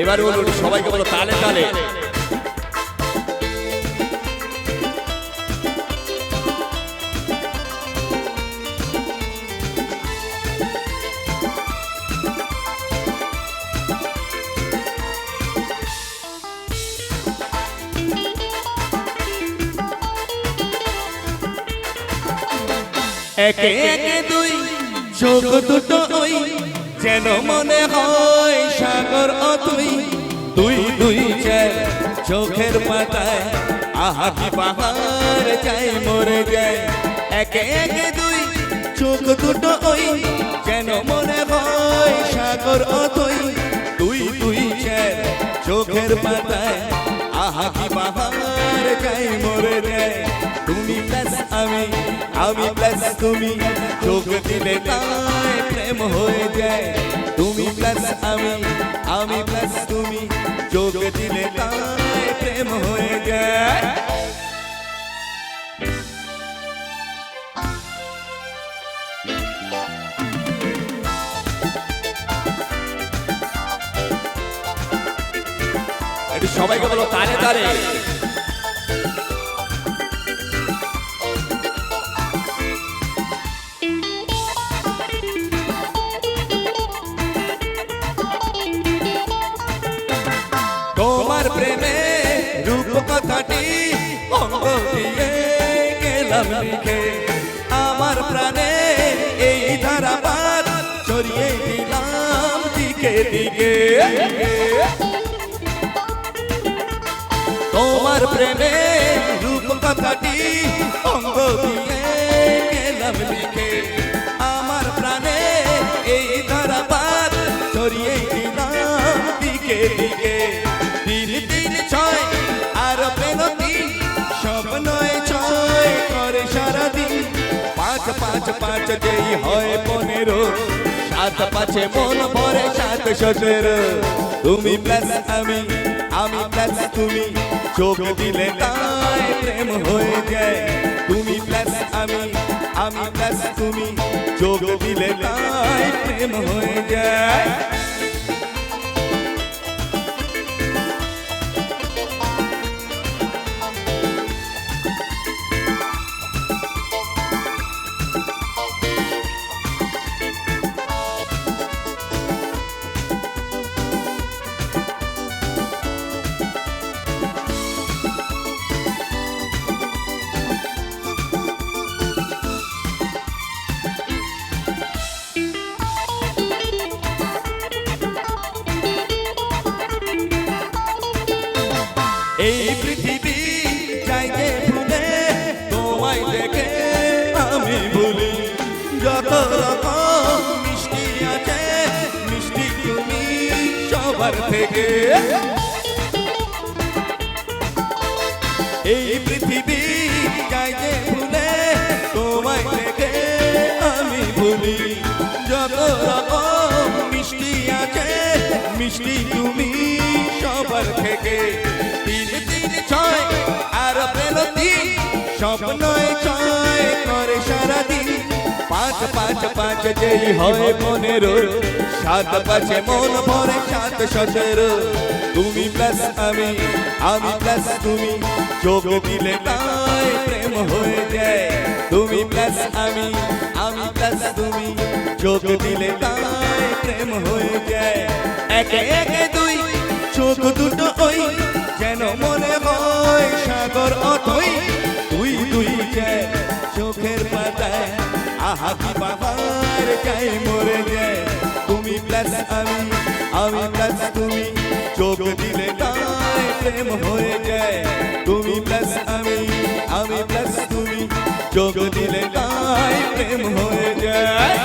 এবারে বলুন সবাইকে বলো তালে তালে। একে একে দুই, চোখ দুটো ওই, যেন মনে হয় সাগর অতুই, দুই দুই চার চোখের পাতায়। আহা কি পাহাড় যাই মরে যায় একে একে দুই, চোখ দুটো ওই, যেন মনে হয় সাগর অতুই। দুই দুই চার চোখের পাতায়। আহা কি বাহার যাই মরে যায় তুমি প্লাস আমি আমি প্লাস তুমি। চোখ দিলে তাই প্রেম হয়ে যায়। তুমি প্লাস আমি আমি প্লাস তুমি। চোখ দিলে তাই প্রেম হয়ে যায়। সবাইকে বলো তালে তালে প্রেমে রূপ অঙ্গ দিয়ে গেলাম লিখে। আমার প্রাণে এই ধারাপাত ছড়িয়ে দিলাম দিকে দিকে। তোমার প্রেমে রূপ কথাটি অঙ্গ দিয়ে গেলাম লিখে। পাঁচ যেই হয় পনেরো, সাত পাঁচে মন ভরে সাত সতেরো। তুমি প্লাস আমি আমি প্লাস তুমি, চোখ দিলে তাই প্রেম হয়ে যায়। তুমি প্লাস আমি আমি প্লাস তুমি, চোখ দিলে তাই প্রেম হয়ে যায়। সবার থেকে। এই পৃথিবী যে ভুলে তোমায় দেখে আমি ভুলি। যত মিষ্টি আছে, মিষ্টি তুমি সবার থেকে। তিন তিন ছয় আর পেল তিন, স্বপ্নয় ছয় করে সারাদিন। পাঁচ পাঁচ পাঁচ যেই হয় পনেরো সাত পাঁচে মন ভরে সাত সতেরো তুমি প্লাস আমি আমি প্লাস তুমি চোখ দিলে তাই প্রেম হয়ে যায়। তুমি প্লাস আমি আমি প্লাস তুমি চোখ দিলে তাই প্রেম হয়ে যায়। একে একে দুই, চোখ দুটো ওই, যেন মনে হয় সাগর অথই আহা কি বাবার যাই মরে যায় তুমি প্লাস আমি আমি প্লাস তুমি। চোখ দিলে তাই প্রেম হয়ে যায়। তুমি প্লাস আমি আমি প্লাস তুমি। চোখ দিলে তাই প্রেম হয়ে যায়।